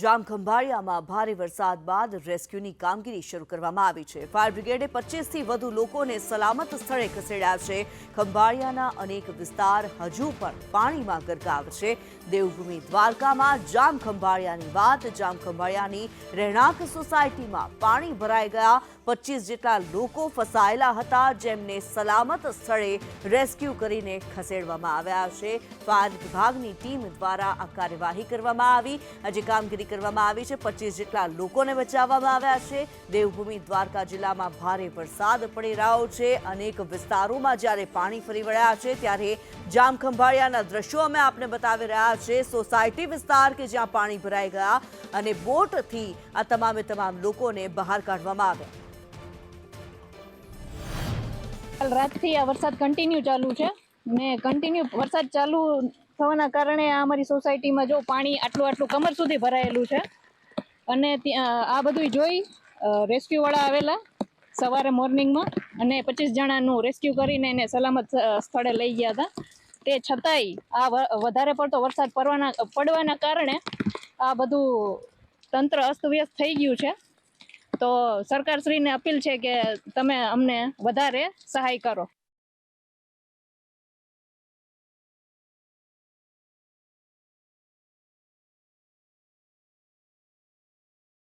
જામખંભાળિયામાં ભારે વરસાદ બાદ રેસ્ક્યુની કામગીરી શરૂ કરવામાં આવી છે. ફાયર બ્રિગેડે પચીસથી વધુ લોકોને સલામત સ્થળે ખસેડ્યા છે. ખંભાળિયાના અનેક વિસ્તાર હજુ પણ પાણીમાં ગરકાવ છે. દેવભૂમિ દ્વારકામાં જામખંભાળિયાની વાત જામખંભાળિયાની રહેણાંક સોસાયટીમાં પાણી ભરાઈ ગયા. પચીસ જેટલા લોકો ફસાયેલા હતા, જેમને સલામત સ્થળે રેસ્ક્યુ કરીને ખસેડવામાં આવ્યા છે. ફાયર વિભાગની ટીમ દ્વારા આ કાર્યવાહી કરવામાં આવી. આજે કામગીરી કરવામાં આવી છે. પચીસ જેટલા લોકોને બચાવવામાં આવ્યા છે. દેવભૂમિ દ્વારકા જિલ્લામાં ભારે વરસાદ પડી રહ્યો છે. અનેક વિસ્તારોમાં જ્યારે પાણી ફરી વળ્યા છે, ત્યારે જામ ખંભાળિયાના દ્રશ્યો અમે આપને બતાવી રહ્યા છે. સોસાયટી વિસ્તાર કે જ્યાં પાણી ભરાઈ ગયા અને બોટથી આ તમામે તમામ લોકોને બહાર કાઢવામાં આવ્યા. રાતથી આ વરસાદ કન્ટિન્યુ ચાલુ છે. ને કન્ટિન્યુ વરસાદ ચાલુ થવાના કારણે આ અમારી સોસાયટીમાં જો પાણી આટલું આટલું કમર સુધી ભરાયેલું છે. અને આ બધું જોઈ રેસ્ક્યુવાળા આવેલા સવારે મોર્નિંગમાં અને પચીસ જણાનું રેસ્ક્યુ કરીને એને સલામત સ્થળે લઈ ગયા હતા. તે છતાંય આ વધારે પડતો વરસાદ પડવાના પડવાના કારણે આ બધું તંત્ર અસ્તવ્યસ્ત થઈ ગયું છે. તો સરકારશ્રીને અપીલ છે કે તમે અમને વધારે સહાય કરો.